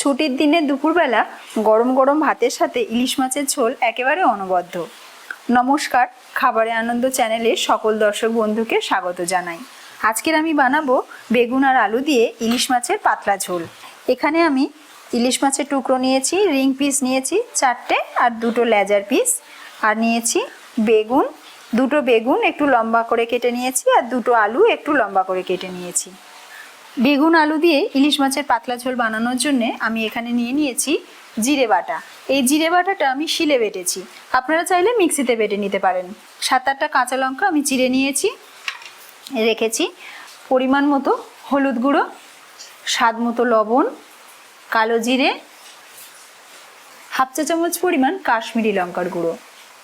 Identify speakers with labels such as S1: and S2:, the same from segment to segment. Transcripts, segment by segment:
S1: ছুটির দিনে দুপুরবেলা গরম গরম ভাতের সাথে ইলিশ মাছের ঝোল একেবারে অনবদ্য। নমস্কার, খাবারে আনন্দ চ্যানেলে সকল দর্শক বন্ধুকে স্বাগত জানাই। আজকের আমি বানাবো বেগুন আর আলু দিয়ে ইলিশ মাছের পাতলা ঝোল। এখানে আমি ইলিশ মাছের টুকরো নিয়েছি, রিং পিস নিয়েছি চারটে আর দুটো লেজার পিস। আর নিয়েছি বেগুন, দুটো বেগুন একটু লম্বা করে কেটে নিয়েছি আর দুটো আলু একটু লম্বা করে কেটে নিয়েছি। বেগুন আলু দিয়ে ইলিশ মাছের পাতলা ঝোল বানানোর জন্য আমি এখানে নিয়ে নিয়েছি জিরে বাটা। এই জিরে বাটাটা আমি শিলে বেটেছি। আপনারা চাইলে মিক্সিতে বেটে নিতে পারেন। সাত আটটা কাঁচা লঙ্কা আমি চিড়ে নিয়েছি, রেখেছি। পরিমাণ মতো হলুদ গুঁড়ো, স্বাদ মতো লবণ, কালো জিরে, হাফ চা চামচ পরিমাণ কাশ্মীরি লঙ্কার গুঁড়ো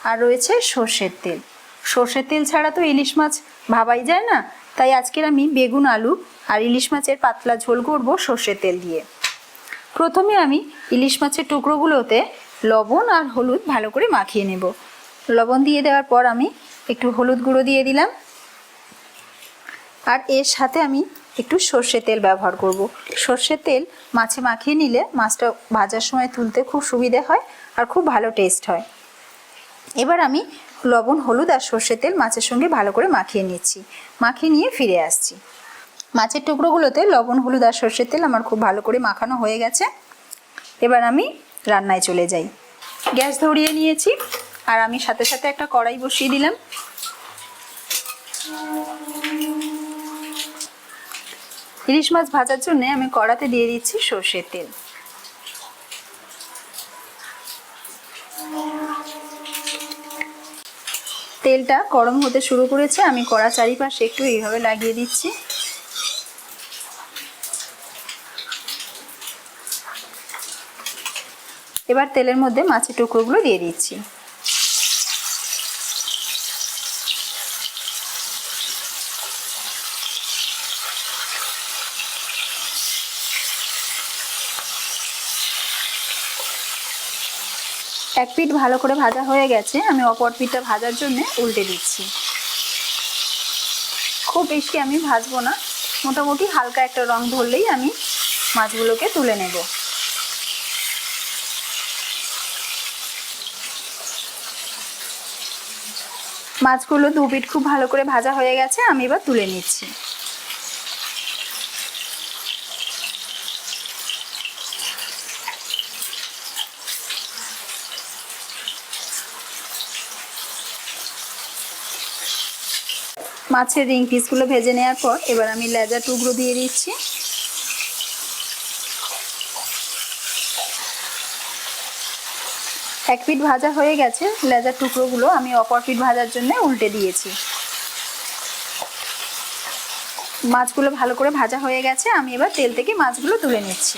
S1: আর রয়েছে সর্ষের তেল। সর্ষের তেল ছাড়া তো ইলিশ মাছ ভাবাই যায় না। তাই আজকের আমি বেগুন আলু আর ইলিশ মাছের পাতলা ঝোল করব সর্ষের তেল দিয়ে। প্রথমে আমি ইলিশ মাছের টুকরোগুলোতে লবণ আর হলুদ ভালো করে মাখিয়ে নেব। লবণ দিয়ে দেওয়ার পর আমি একটু হলুদ গুঁড়ো দিয়ে দিলাম। আর এর সাথে আমি একটু সর্ষের তেল ব্যবহার করব। সর্ষের তেল মাছে মাখিয়ে নিলে মাছটা ভাজার সময় তুলতে খুব সুবিধে হয় আর খুব ভালো টেস্ট হয়। এবার আমি লবণ, হলুদ আর সর্ষের তেল মাছের সঙ্গে ভালো করে মাখিয়ে নিচ্ছি। মাখিয়ে নিয়ে ফিরে আসছি। মাছের টুকরোগুলোতে লবণ, হলুদ আর সর্ষের তেল আমার খুব ভালো করে মাখানো হয়ে গেছে। এবার আমি রান্নায় চলে যাই। গ্যাস ধরিয়ে নিয়েছি আর আমি সাথে সাথে একটা কড়াই বসিয়ে দিলাম। ইলিশ মাছ ভাজার জন্য আমি কড়াতে দিয়ে দিচ্ছি সর্ষের তেল। তেলটা গরম হতে শুরু করেছে, আমি কড়া চারিপাশে একটু এইভাবে লাগিয়ে দিচ্ছি। এবার তেলের মধ্যে মাছের টুকরোগুলো দিয়ে দিচ্ছি। এক পিঠ ভালো করে ভাজা হয়ে গেছে, আমি অপর পিঠটা ভাজার জন্য উল্টে দিচ্ছি। খুব বেশি আমি ভাজবো না, মোটামুটি হালকা একটা রং ধরলেই আমি মাছগুলোকে তুলে নেব। মাছগুলো দু পিঠ খুব ভালো করে ভাজা হয়ে গেছে, আমি এবার তুলে নিচ্ছি। মাছের রিং পিসগুলো ভেজে নেওয়ার পর এবার আমি লেজা টুকরো দিয়ে দিচ্ছি। এক পিঠ ভাজা হয়ে গেছে। লেজার টুকরোগুলো আমি অপর পিঠ ভাজার জন্য উল্টে দিয়েছি। মাছগুলো ভালো করে ভাজা হয়ে গেছে। আমি এবার তেল থেকে মাছগুলো তুলে নিচ্ছি।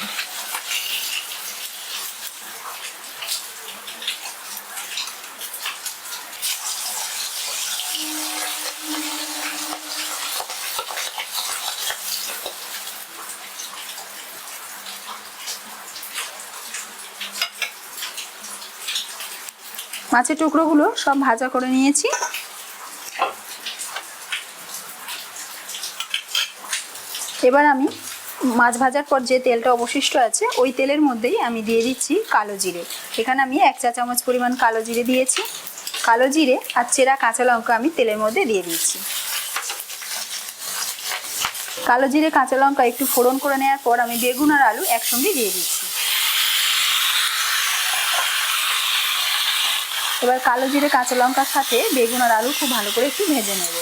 S1: মাছের টুকরোগুলো সব ভাজা করে নিয়েছি। এবার আমি মাছ ভাজার পর যে তেলটা অবশিষ্ট আছে, ওই তেলের মধ্যেই আমি দিয়ে দিচ্ছি কালো জিরে। এখানে আমি এক চা চামচ পরিমাণ কালো জিরে দিয়েছি। কালো জিরে আর চেরা কাঁচা লঙ্কা আমি তেলের মধ্যে দিয়ে দিচ্ছি। কালো জিরে, কাঁচা লঙ্কা একটু ফোড়ন করে নেওয়ার পর আমি বেগুন আর আলু একসঙ্গে দিয়ে দিচ্ছি। এবার কালো জিরে, কাঁচা লঙ্কার সাথে বেগুন আর আলু খুব ভালো করে একটু ভেজে নেব।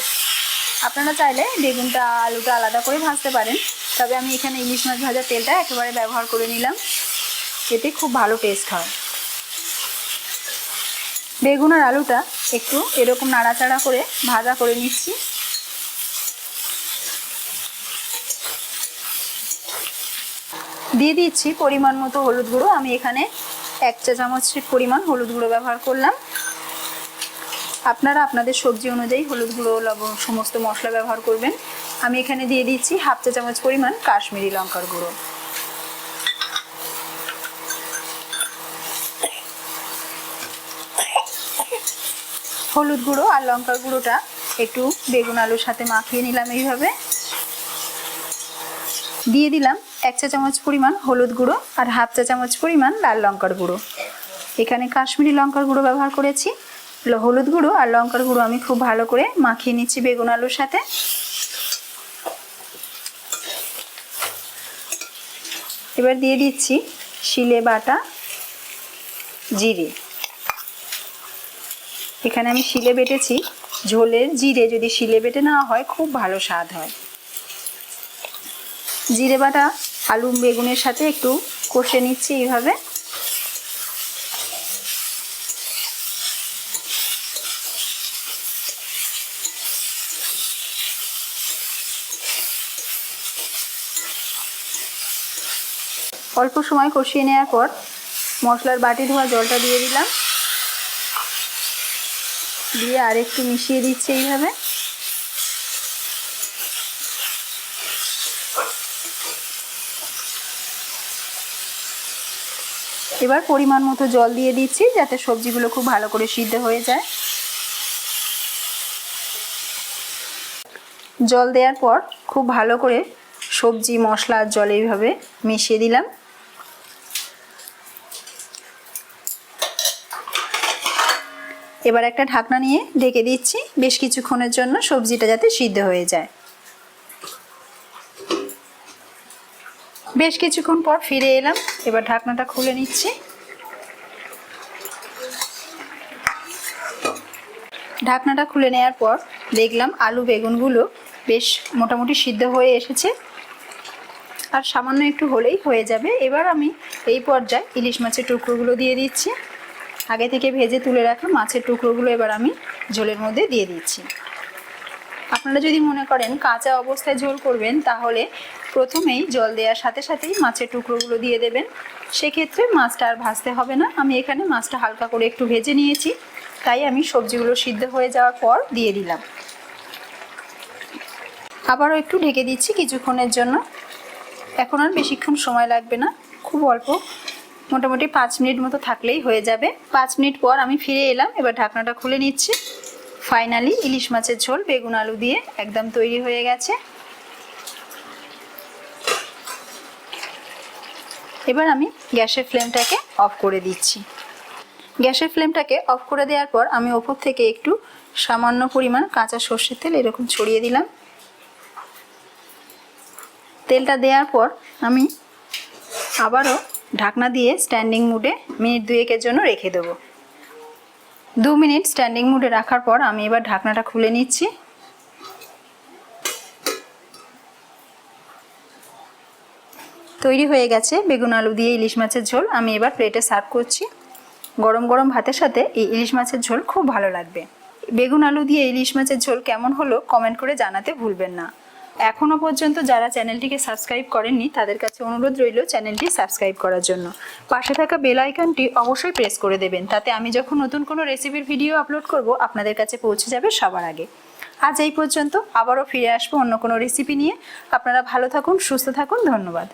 S1: আপনারা চাইলে বেগুনটা, আলুটা আলাদা করে ভাজতে পারেন, তবে আমি এখানে ইলিশ মাছ ভাজার তেলটা একেবারে ব্যবহার করে নিলাম। এতে খুব ভালো টেস্ট হয়। বেগুন আর আলুটা একটু এরকম নাড়াচাড়া করে ভাজা করে নিচ্ছি। দিয়ে দিচ্ছি পরিমাণ মতো হলুদ গুঁড়ো। আমি এখানে এক চা চামচের পরিমাণ হলুদ গুঁড়ো ব্যবহার করলাম। আপনারা আপনাদের সবজি অনুযায়ী হলুদ গুঁড়ো, লবণ, সমস্ত মশলা ব্যবহার করবেন। আমি এখানে দিয়ে দিচ্ছি হাফ চা চামচ পরিমাণ কাশ্মীরি লঙ্কার গুঁড়ো। হলুদ গুঁড়ো আর লঙ্কার গুঁড়োটা একটু বেগুন আলুর সাথে মাখিয়ে নিলাম এইভাবে। দিয়ে দিলাম এক চা চামচ পরিমাণ হলুদ গুঁড়ো আর হাফ চা চামচ পরিমাণ লাল লঙ্কার গুঁড়ো। এখানে কাশ্মীরি লঙ্কার গুঁড়ো ব্যবহার করেছি। হলুদ গুঁড়ো আর লঙ্কার গুঁড়ো আমি খুব ভালো করে মাখিয়ে নিচ্ছি বেগুন আলুর সাথে। এবার দিয়ে দিচ্ছি শিলে বাটা জিরে। এখানে আমি শিলে বেটেছি ঝোলের জিরে। যদি শিলে বেটে নেওয়া হয়, খুব ভালো স্বাদ হয়। জিরে বাটা আলু বেগুনের সাথে একটু কষে নিচ্ছি এইভাবে। অল্প সময় কষিয়ে নেওয়ার পর মশলার বাটি ধোয়া জলটা দিয়ে দিলাম। দিয়ে আর একটু মিশিয়ে দিচ্ছি এইভাবে। এবার পরিমাণ মতো জল দিয়ে দিচ্ছি যাতে সবজিগুলো খুব ভালো করে সিদ্ধ হয়ে যায়। জল দেওয়ার পর খুব ভালো করে সবজি, মশলা আর জল এইভাবে মিশিয়ে দিলাম। এবার একটা ঢাকনা নিয়ে ঢেকে দিচ্ছি। বেশ কিছুক্ষণের জন্য সবজিটা যাতে সিদ্ধ হয়ে যায়। বেশ কিছুক্ষণ পর ফিরে এলাম। এবার ঢাকনাটা খুলে নিচ্ছি। ঢাকনাটা খুলে নেওয়ার পর দেখলাম আলু বেগুনগুলো বেশ মোটামুটি সিদ্ধ হয়ে এসেছে। আর সামান্য একটু হলেই হয়ে যাবে। এবার আমি এই পর্যায়ে ইলিশ মাছের টুকরোগুলো দিয়ে দিচ্ছি। আগে থেকে ভেজে তুলে রাখা মাছের টুকরোগুলো এবার আমি ঝোলের মধ্যে দিয়ে দিচ্ছি। আপনারা যদি মনে করেন কাঁচা অবস্থায় ঝোল করবেন, তাহলে প্রথমেই জল দেওয়ার সাথে সাথেই মাছের টুকরোগুলো দিয়ে দেবেন। সেক্ষেত্রে মাছটা আর ভাজতে হবে না। আমি এখানে মাছটা হালকা করে একটু ভেজে নিয়েছি। তাই আমি সবজিগুলো সিদ্ধ হয়ে যাওয়ার পর দিয়ে দিলাম। আবারও একটু ঢেকে দিচ্ছি কিছুক্ষণের জন্য। এখন আর বেশিক্ষণ সময় লাগবে না। খুব অল্প, মোটামুটি পাঁচ মিনিট মতো থাকলেই হয়ে যাবে। পাঁচ মিনিট পর আমি ফিরে এলাম। এবার ঢাকনাটা খুলে নিচ্ছি। ফাইনালি ইলিশ মাছের ঝোল, বেগুন আলু দিয়ে একদম তৈরি হয়ে গেছে। এবার আমি গ্যাসের ফ্লেমটাকে অফ করে দিচ্ছি। গ্যাসের ফ্লেমটাকে অফ করে দেওয়ার পর আমি ওপর থেকে একটু সামান্য পরিমাণ কাঁচা সর্ষের তেল এরকম ছড়িয়ে দিলাম। তেলটা দেওয়ার পর আমি আবারও ঢাকনা দিয়ে স্ট্যান্ডিং মুডে মিনিট দুয়েকের জন্য রেখে দেবো। দু মিনিট স্ট্যান্ডিং মুডে রাখার পর আমি এবার ঢাকনাটা খুলে নিচ্ছি। তৈরি হয়ে গেছে বেগুন আলু দিয়ে ইলিশ মাছের ঝোল। আমি এবার প্লেটে সার্ভ করছি। গরম গরম ভাতের সাথে এই ইলিশ মাছের ঝোল খুব ভালো লাগবে। বেগুন আলু দিয়ে ইলিশ মাছের ঝোল কেমন হলো কমেন্ট করে জানাতে ভুলবেন না। এখনও পর্যন্ত যারা চ্যানেলটিকে সাবস্ক্রাইব করেননি, তাদের কাছে অনুরোধ রইল চ্যানেলটি সাবস্ক্রাইব করার জন্য। পাশে থাকা বেল আইকনটি অবশ্যই প্রেস করে দেবেন, তাতে আমি যখন নতুন কোনো রেসিপির ভিডিও আপলোড করব, আপনাদের কাছে পৌঁছে যাবে সবার আগে। আজ এই পর্যন্ত আবারও ফিরে আসব অন্য কোনো রেসিপি নিয়ে। আপনারা ভালো থাকুন, সুস্থ থাকুন, ধন্যবাদ।